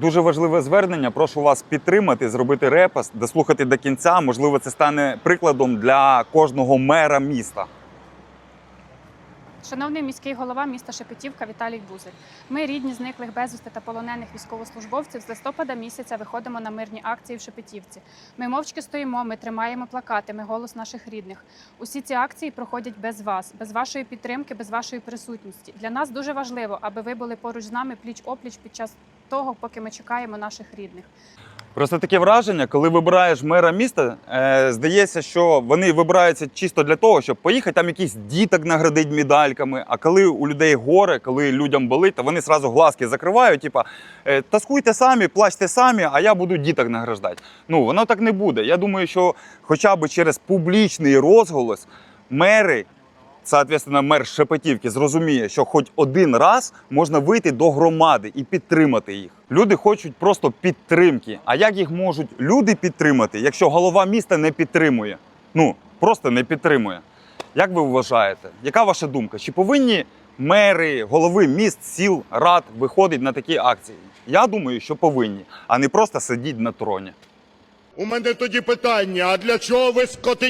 Дуже важливе звернення. Прошу вас підтримати, зробити репост, дослухати до кінця. Можливо, це стане прикладом для кожного мера міста. Шановний міський голова міста Шепетівка Віталій Бузик. Ми, рідні зниклих безвісти та полонених військовослужбовців, з листопада місяця виходимо на мирні акції в Шепетівці. Ми мовчки стоїмо, ми тримаємо плакати, ми голос наших рідних. Усі ці акції проходять без вас, без вашої підтримки, без вашої присутності. Для нас дуже важливо, аби ви були поруч з нами пліч опліч під час того, поки ми чекаємо наших рідних. Просто таке враження, коли вибираєш мера міста, е, здається, що вони вибираються чисто для того, щоб поїхати там якісь діток наградити медальками. А коли у людей горе, коли людям болить, то вони сразу глазки закривають, типа е, таскуйте самі, плачте самі, а я буду діток награждати. Ну воно так не буде. Я думаю, що хоча б через публічний розголос мери. Соответственно, мер Шепетівки зрозуміє, що хоч один раз можна вийти до громади і підтримати їх. Люди хочуть просто підтримки. А як їх можуть люди підтримати, якщо голова міста не підтримує? Ну просто не підтримує. Як ви вважаєте? Яка ваша думка? Чи повинні мери, голови міст, сіл, рад виходити на такі акції? Я думаю, що повинні, а не просто сидіти на троні. У мене тоді питання: а для чого ви скотиня